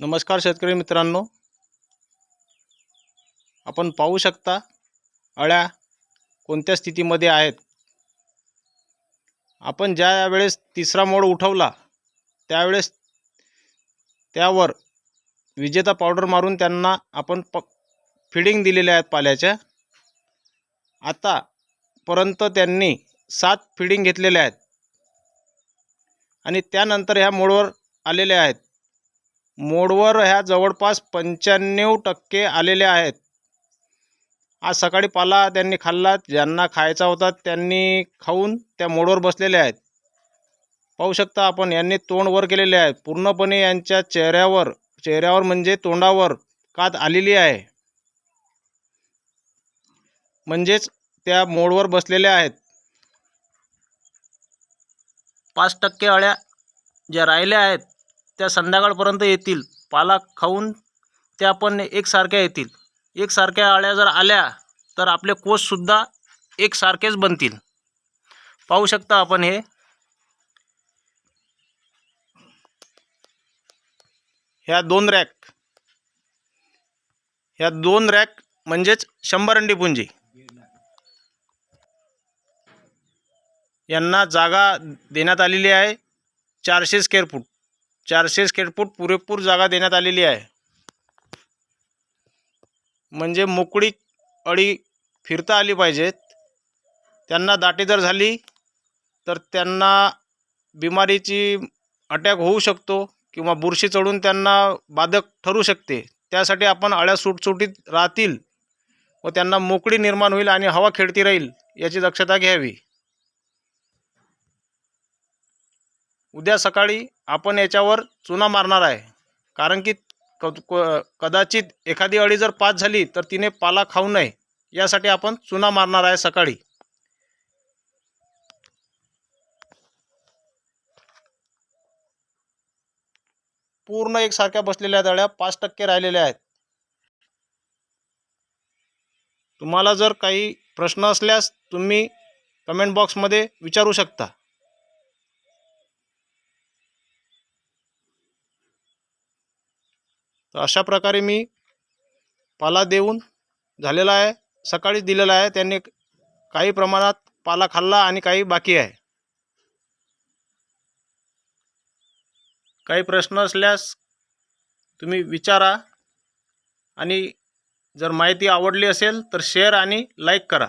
नमस्कार शेतकरी मित्रांनो. आपण पाहू शकता अळ्या कोणत्या स्थितीमध्ये आहेत? आपण ज्या वेळेस तिसरा मोड उठवला त्यावेळेस त्यावर विजेता पावडर मारून त्यांना आपण प फिडिंग दिलेल्या आहेत पाल्याच्या. आतापर्यंत त्यांनी सात फिडिंग घेतलेल्या आहेत. आणि त्यानंतर ह्या मोडवर आलेल्या आहेत. मोडवर ह्या जवळपास पंच्याण्णव टक्के आलेले आहेत. आज सकाळी पाला त्यांनी खाल्ला ज्यांना खायचा होता त्यांनी खाऊन त्या मोडवर बसलेले आहेत. पाहू शकता आपण यांनी तोंड वर केलेले आहे. पूर्णपणे यांच्या चेहऱ्यावर चेहऱ्यावर म्हणजे तोंडावर कात आलेली आहे. म्हणजेच त्या मोडवर बसलेल्या आहेत. पाच टक्के अळ्या ज्या राहिल्या आहेत त्या संध्याकाळपर्यंत येतील. पाला खाऊन त्या पण एकसारख्या येतील. एकसारख्या अळ्या जर आल्या तर आपले कोषसुद्धा एकसारखेच बनतील. पाहू शकता आपण हे. ह्या दोन रॅक. ह्या दोन रॅक म्हणजेच शंभर अंडी पुंजी. यांना जागा देण्यात आलेली आहे चारशे स्क्वेअर फूट. चारशे स्क्वेअर फूट पुरेपूर जागा देण्यात आलेली आहे. म्हणजे मोकळी अळी फिरता आली पाहिजेत. त्यांना दाटी जर झाली तर त्यांना बिमारीची अटॅक होऊ शकतो किंवा बुरशी चढून त्यांना बाधक ठरू शकते. त्यासाठी आपण अळ्या सुटसुटीत राहतील व त्यांना मोकळी निर्माण होईल आणि हवा खेळती राहील याची दक्षता घ्यावी. उद्या सकाळी आपण याच्यावर चुना मारणार आहे. कारण की क कदाचित एखादी अळी जर पास झाली तर तिने पाला खाऊ नये. यासाठी आपण चुना मारणार आहे सकाळी. पूर्ण एकसारख्या बसलेल्या दळ्या पाच टक्के राहिलेल्या आहेत. तुम्हाला जर काही प्रश्न असल्यास तुम्ही कमेंट बॉक्समध्ये विचारू शकता. तर अशा प्रकारे मी पाला देऊन झालेला आहे. सकाळीच दिलेला आहे. त्यांनी काही प्रमाणात पाला खाल्ला आणि काही बाकी आहे. काही प्रश्न असल्यास तुम्ही विचारा आणि जर माहिती आवडली असेल तर शेअर आणि लाईक करा.